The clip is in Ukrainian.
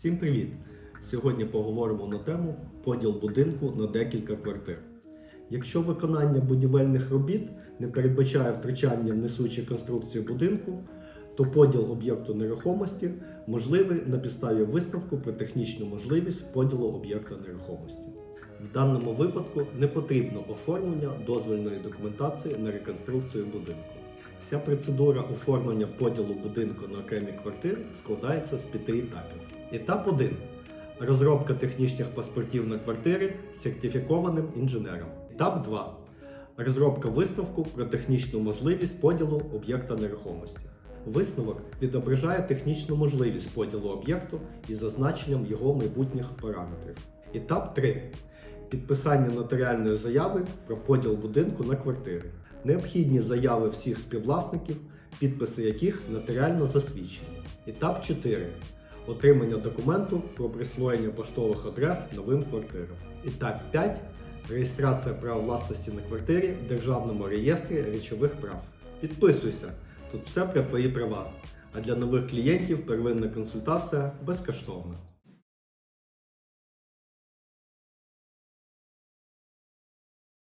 Всім привіт! Сьогодні поговоримо на тему поділ будинку на декілька квартир. Якщо виконання будівельних робіт не передбачає втручання в несучі конструкцію будинку, то поділ об'єкту нерухомості можливий на підставі висновку про технічну можливість поділу об'єкта нерухомості. В даному випадку не потрібно оформлення дозвільної документації на реконструкцію будинку. Вся процедура оформлення поділу будинку на окремі квартири складається з п'яти етапів. Етап 1. Розробка технічних паспортів на квартири сертифікованим інженером. Етап 2. Розробка висновку про технічну можливість поділу об'єкта нерухомості. Висновок відображає технічну можливість поділу об'єкту із зазначенням його майбутніх параметрів. Етап 3. Підписання нотаріальної заяви про поділ будинку на квартири. Необхідні заяви всіх співвласників, підписи яких нотаріально засвідчені. Етап 4. Отримання документу про присвоєння поштових адрес новим квартирам. Етап 5. Реєстрація прав власності на квартирі в Державному реєстрі речових прав. Підписуйся, тут все про твої права. А для нових клієнтів первинна консультація безкоштовна.